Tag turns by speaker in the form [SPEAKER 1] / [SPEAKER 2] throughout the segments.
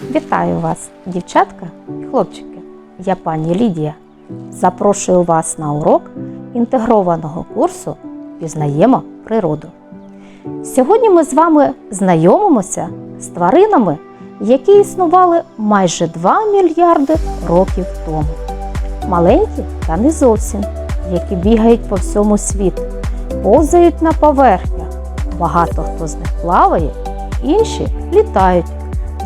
[SPEAKER 1] Вітаю вас, дівчатка і хлопчики. Я пані Лідія. Запрошую вас на урок інтегрованого курсу Пізнаємо природу. Сьогодні ми з вами знайомимося з тваринами, які існували майже 2 мільярди років тому. Маленькі та не зовсім, які бігають по всьому світу, повзають на поверхнях. Багато хто з них плаває, інші літають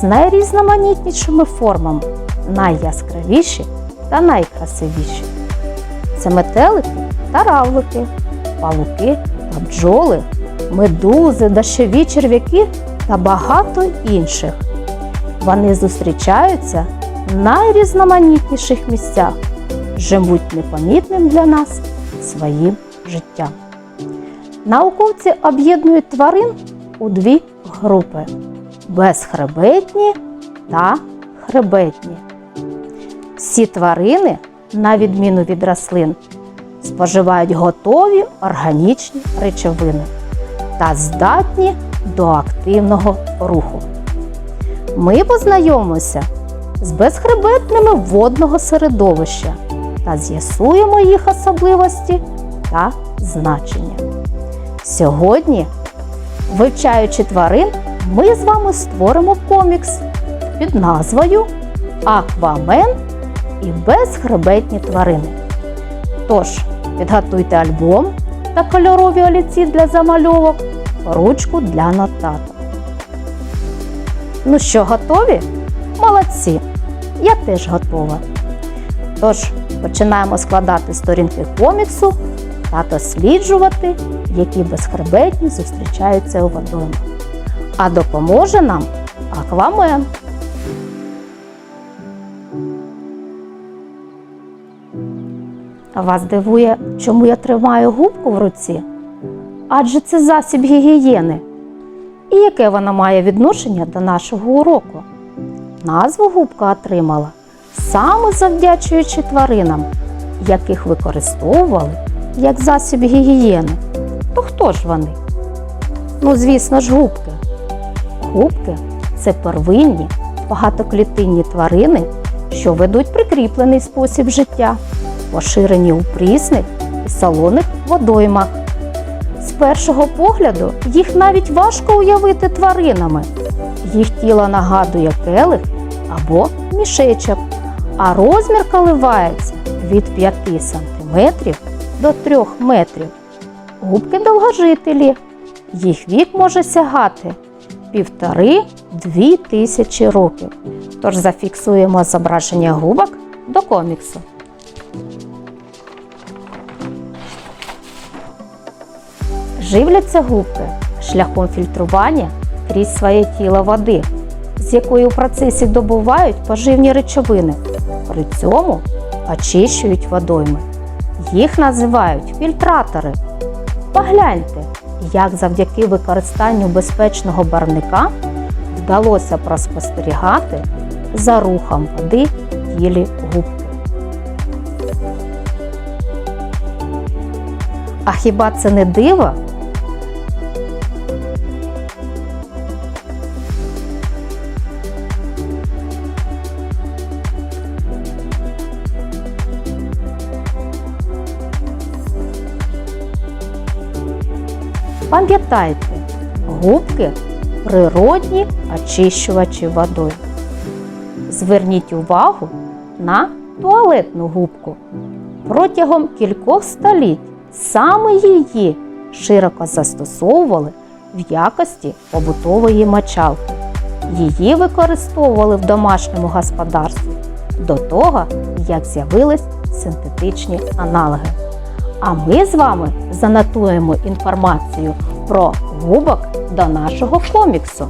[SPEAKER 1] з найрізноманітнішими формами, найяскравіші та найкрасивіші. Це метелики та равлики, палуки та бджоли, медузи, дощові черв'яки та багато інших. Вони зустрічаються в найрізноманітніших місцях, живуть непомітним для нас своїм життям. Науковці об'єднують тварин у дві групи безхребетні та хребетні. Всі тварини, на відміну від рослин, споживають готові органічні речовини та здатні до активного руху. Ми познайомимося з безхребетними водного середовища та з'ясуємо їх особливості та значення. Сьогодні, вивчаючи тварин, ми з вами створимо комікс під назвою Аквамен і безхребетні тварини. Тож, підготуйте альбом та кольорові олівці для замальовок, ручку для нотаток. Ну що, готові? Молодці! Я теж готова. Тож, починаємо складати сторінки коміксу та досліджувати, які безхребетні зустрічаються у водоймах. А допоможе нам аквамен. Вас дивує, чому я тримаю губку в руці? Адже це засіб гігієни. І яке вона має відношення до нашого уроку? Назву губка отримала саме завдячуючи тваринам, яких використовували як засіб гігієни. То хто ж вони? Ну, звісно ж, губки. Губки це первинні багатоклітинні тварини, що ведуть прикріплений спосіб життя, поширені у прісних і солоних водоймах. З першого погляду їх навіть важко уявити тваринами. Їх тіло нагадує келих або мішечок, а розмір коливається від 5 см до 3 метрів. Губки довгожителі. Їх вік може сягати півтори-дві тисячі років. Тож зафіксуємо зображення губок до коміксу. Живляться губки шляхом фільтрування крізь своє тіло води, з якої у процесі добувають поживні речовини. При цьому очищують водойми. Їх називають фільтратори. Погляньте, як завдяки використанню безпечного барника вдалося проспостерігати за рухом води тілі губки. А хіба це не диво? Пам'ятайте, губки природні очищувачі водою. Зверніть увагу на туалетну губку. Протягом кількох століть саме її широко застосовували в якості побутової мочалки. Її використовували в домашньому господарстві до того, як з'явились синтетичні аналоги. А ми з вами занотуємо інформацію про губок до нашого коміксу.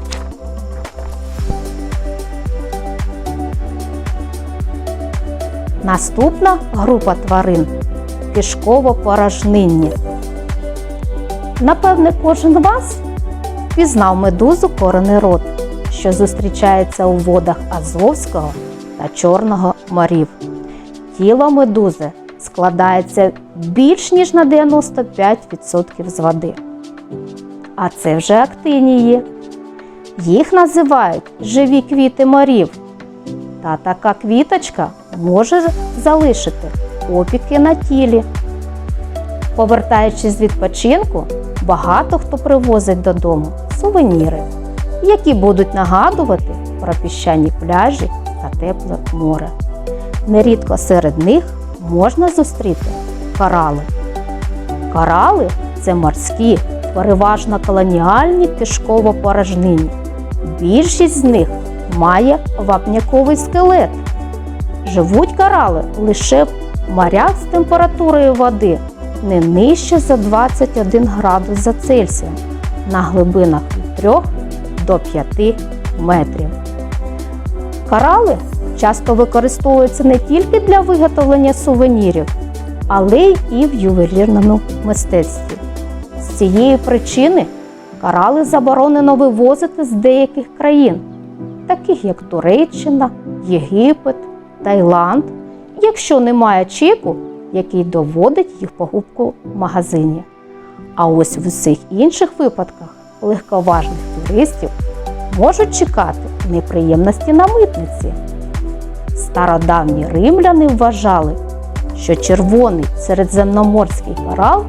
[SPEAKER 1] Наступна група тварин кишково-порожнинні. Напевне, кожен вас пізнав медузу коренерод, що зустрічається у водах Азовського та Чорного морів. Тіло медузи складається більш ніж на 95% з води. А це вже актинії. Їх називають живі квіти морів. Та така квіточка може залишити опіки на тілі. Повертаючись з відпочинку, багато хто привозить додому сувеніри, які будуть нагадувати про піщані пляжі та тепле море. Нерідко серед них можна зустріти корали. Корали це морські, переважно колоніальні кишково-порожнині. Більшість з них має вапняковий скелет. Живуть корали лише в морях з температурою води не нижче за 21 градус за Цельсієм на глибинах від 3 до 5 метрів. Корали часто використовуються не тільки для виготовлення сувенірів, але й в ювелірному мистецтві. Цієї причини корали заборонено вивозити з деяких країн, таких як Туреччина, Єгипет, Таїланд, якщо немає чеку, який доводить їх покупку в магазині. А ось в усіх інших випадках легковажних туристів можуть чекати неприємності на митниці. Стародавні римляни вважали, що червоний середземноморський корал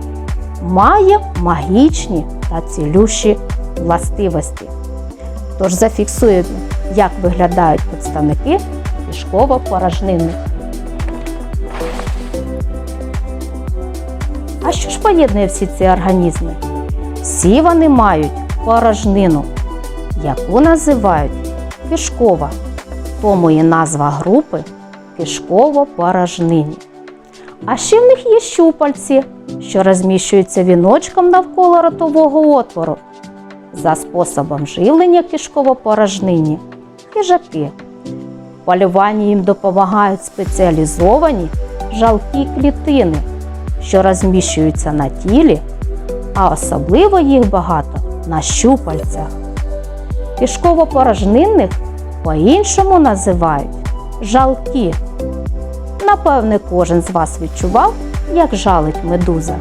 [SPEAKER 1] має магічні та цілющі властивості. Тож зафіксуємо, як виглядають представники кишково-порожнинних. А що ж поєднує всі ці організми? Всі вони мають порожнину, яку називають кишкова, тому і назва групи кишково-порожнині. А ще в них є щупальці, що розміщуються віночком навколо ротового отвору. За способом живлення кишково-порожнині хижаки. В полюванні їм допомагають спеціалізовані жалкі клітини, що розміщуються на тілі, а особливо їх багато на щупальцях. Кишково-порожнинних по-іншому називають жалки. Напевне, кожен з вас відчував, як жалить медуза.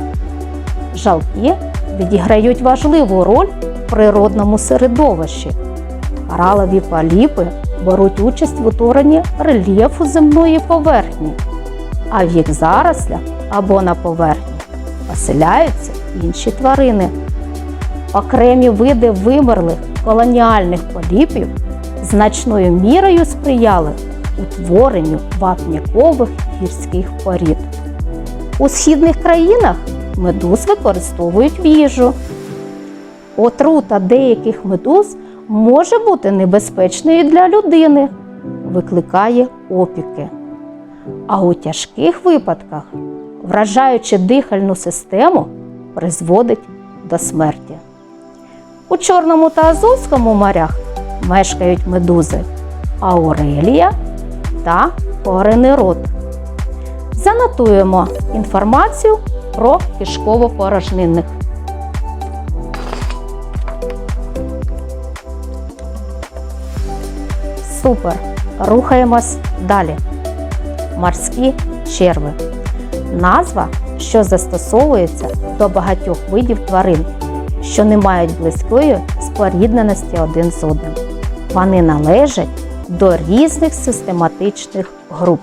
[SPEAKER 1] Жалки відіграють важливу роль в природному середовищі. Коралові поліпи беруть участь в утворенні рельєфу земної поверхні, а в їх зарослях або на поверхні оселяються інші тварини. Окремі види вимерлих колоніальних поліпів значною мірою сприяли утворенню вапнякових гірських порід. У східних країнах медуз використовують їжу. Отрута деяких медуз може бути небезпечною для людини, викликає опіки. А у тяжких випадках, вражаючи дихальну систему, призводить до смерті. У Чорному та Азовському морях мешкають медузи аурелія та коренерод. Занотуємо інформацію про кишково-порожнинних. Супер! Рухаємось далі. Морські черви. Назва, що застосовується до багатьох видів тварин, що не мають близької спорідненості один з одним. Вони належать до різних систематичних груп.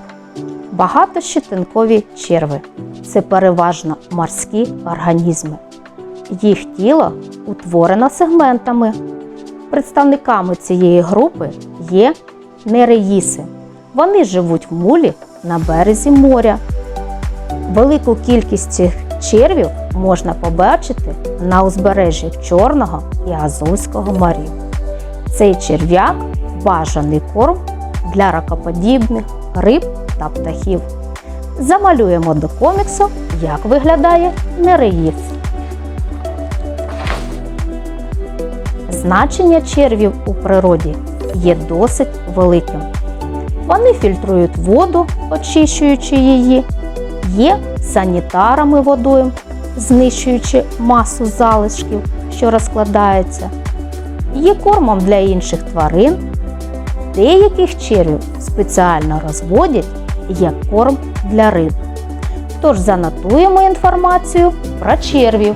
[SPEAKER 1] Багатощетинкові черви це переважно морські організми. Їх тіло утворено сегментами. Представниками цієї групи є нереїси. Вони живуть в мулі на березі моря. Велику кількість цих червів можна побачити на узбережжі Чорного і Азовського морів. Цей черв'як бажаний корм для ракоподібних риб та птахів. Замалюємо до коміксу, як виглядає нереїс. Значення червів у природі є досить великим. Вони фільтрують воду, очищуючи її, є санітарами водою, знищуючи масу залишків, що розкладаються, є кормом для інших тварин. Деяких червів спеціально розводять як корм для риб. Тож занотуємо інформацію про червів.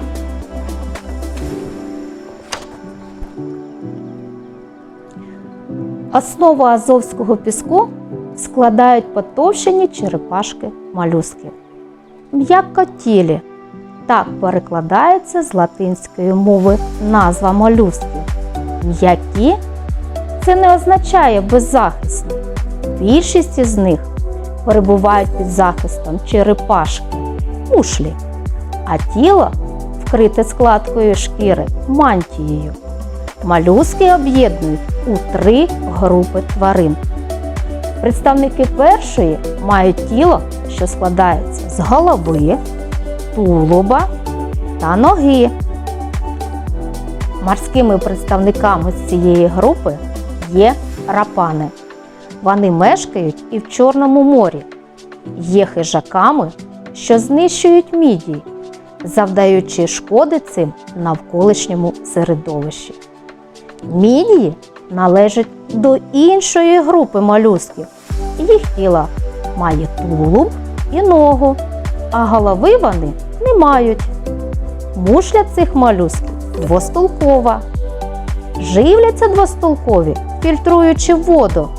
[SPEAKER 1] Основу азовського піску складають потовщені черепашки малюсків. М'якотілі так перекладається з латинської мови назва молюсків. М'які це не означає беззахисні. Більшість із них перебувають під захистом черепашки, мушлі, а тіло вкрите складкою шкіри мантією. Малюски об'єднують у три групи тварин. Представники першої мають тіло, що складається з голови, тулуба та ноги. Морськими представниками з цієї групи є рапани. Вони мешкають і в Чорному морі. Є хижаками, що знищують мідії, завдаючи шкоди цим навколишньому середовищі. Мідії належать до іншої групи молюсків. Їх тіло має тулуб і ногу, а голови вони не мають. Мушля цих молюсків двостолкова. Живляться двостолкові, фільтруючи воду,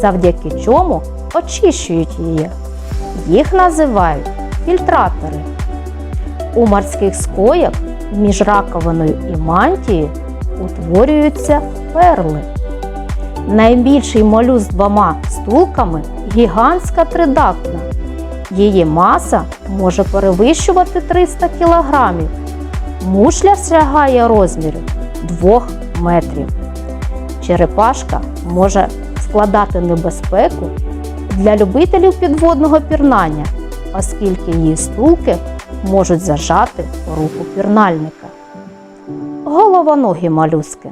[SPEAKER 1] завдяки чому очищують її. Їх називають фільтратори. У морських скоях між раковиною і мантією утворюються перли. Найбільший молюск з двома стулками гігантська тридактна. Її маса може перевищувати 300 кг. Мушля сягає розміру 2 метрів. Черепашка може складати небезпеку для любителів підводного пірнання, оскільки її стулки можуть зажати руку пірнальника. Головоногі молюски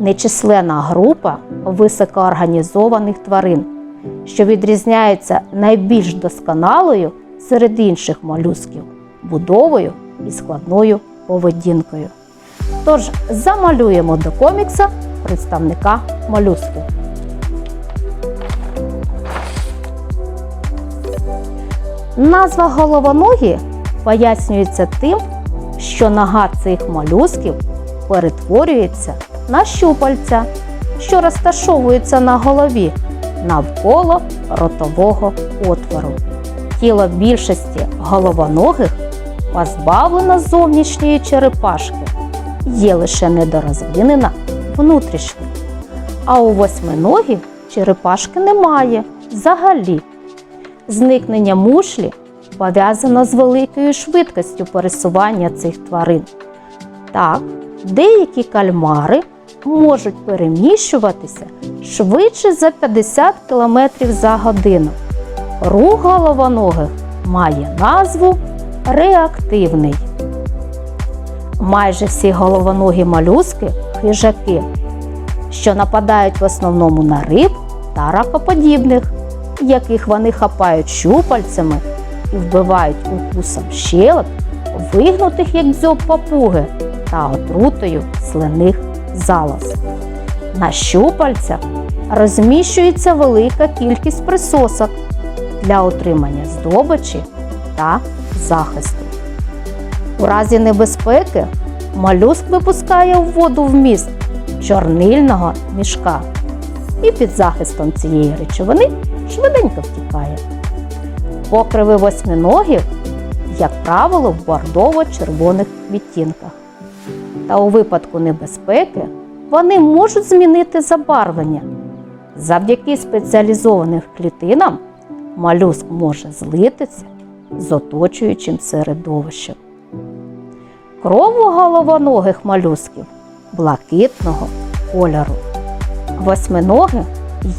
[SPEAKER 1] нечисленна група високоорганізованих тварин, що відрізняється найбільш досконалою серед інших молюсків будовою і складною поведінкою. Тож замалюємо до комікса представника молюсків. Назва головоногі пояснюється тим, що нога цих молюсків перетворюється на щупальця, що розташовуються на голові навколо ротового отвору. Тіло більшості головоногих позбавлено зовнішньої черепашки, є лише недорозвинена внутрішня. А у восьминогів черепашки немає взагалі. Зникнення мушлі пов'язано з великою швидкістю пересування цих тварин. Так, деякі кальмари можуть переміщуватися швидше за 50 км за годину. Рух головоногих має назву реактивний. Майже всі головоногі молюски хижаки, що нападають в основному на риб та ракоподібних, яких вони хапають щупальцями і вбивають укусом щелеп, вигнутих як дзьоб папуги та отрутою слиних залоз. На щупальцях розміщується велика кількість присосок для отримання здобичі та захисту. У разі небезпеки молюск випускає в воду вміст чорнильного мішка і під захистом цієї речовини швиденько втікає. Покриви восьминогів, як правило, в бордово-червоних відтінках. Та у випадку небезпеки вони можуть змінити забарвлення. Завдяки спеціалізованим клітинам молюск може злитися з оточуючим середовищем. Кров головоногих молюсків блакитного кольору. Восьминоги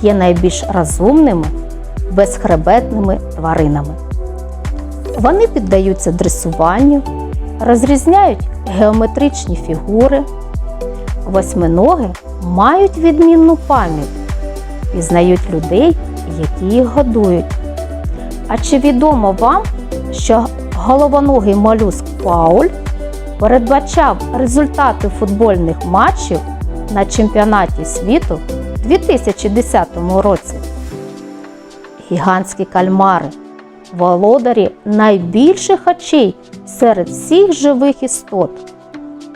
[SPEAKER 1] є найбільш розумними, безхребетними тваринами. Вони піддаються дресуванню, розрізняють геометричні фігури. Восьминоги мають відмінну пам'ять, пізнають людей, які їх годують. А чи відомо вам, що головоногий молюск Пауль передбачав результати футбольних матчів на чемпіонаті світу у 2010 році? Гігантські кальмари, володарі найбільших очей серед всіх живих істот.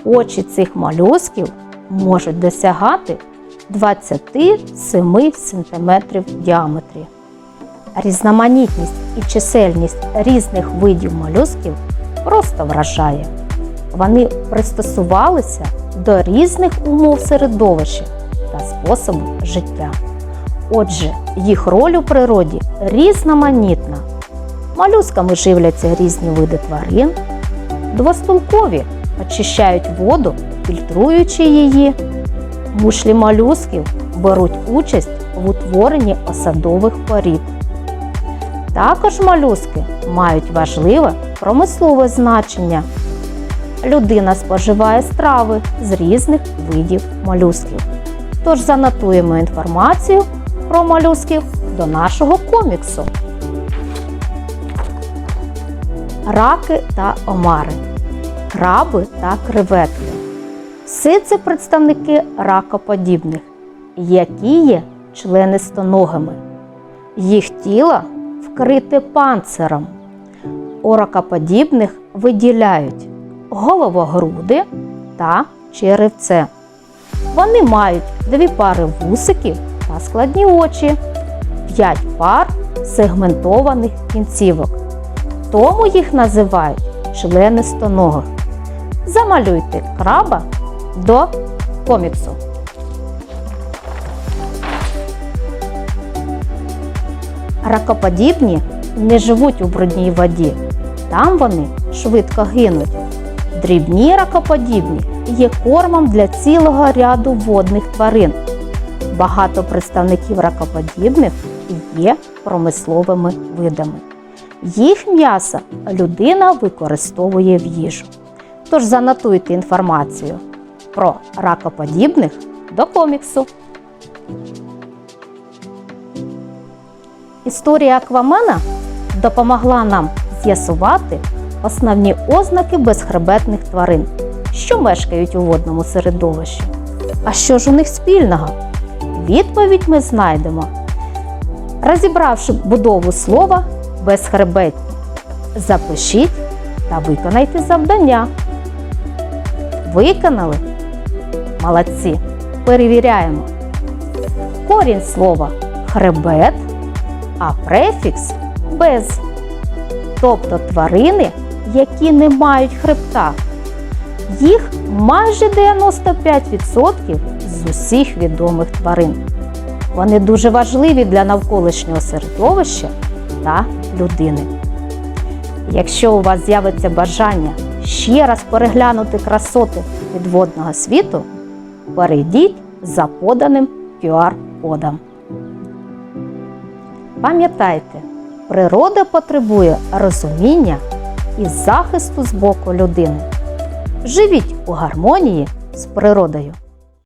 [SPEAKER 1] Очі цих молюсків можуть досягати 27 см в діаметрі. Різноманітність і чисельність різних видів молюсків просто вражає. Вони пристосувалися до різних умов середовища та способу життя. Отже, їх роль у природі різноманітна. Молюсками живляться різні види тварин, двостулкові очищають воду, фільтруючи її. Мушлі молюсків беруть участь в утворенні осадових порід. Також молюски мають важливе промислове значення. Людина споживає страви з різних видів молюсків. Тож занотуємо інформацію про молюсків до нашого коміксу. Раки та омари, краби та креветки. Все це представники ракоподібних, які є членистоногими. Їх тіло вкрите панциром. У ракоподібних виділяють головогруди та черевце. Вони мають дві пари вусиків та складні очі, п'ять пар сегментованих кінцівок. Тому їх називають членистоногих. Замалюйте краба до коміксу. Ракоподібні не живуть у брудній воді. Там вони швидко гинуть. Дрібні ракоподібні є кормом для цілого ряду водних тварин. Багато представників ракоподібних є промисловими видами. Їх м'ясо людина використовує в їжу. Тож занотуйте інформацію про ракоподібних до коміксу. Історія Аквамена допомогла нам з'ясувати основні ознаки безхребетних тварин, що мешкають у водному середовищі. А що ж у них спільного? Відповідь ми знайдемо, розібравши будову слова безхребетні. Запишіть та виконайте завдання. Виконали? Молодці! Перевіряємо. Корінь слова хребет, а префікс без. Тобто тварини, які не мають хребта. Їх майже 95% з усіх відомих тварин. Вони дуже важливі для навколишнього середовища та людини. Якщо у вас з'явиться бажання ще раз переглянути красоти підводного світу, перейдіть за поданим QR-кодом. Пам'ятайте, природа потребує розуміння і захисту з боку людини. Живіть у гармонії з природою.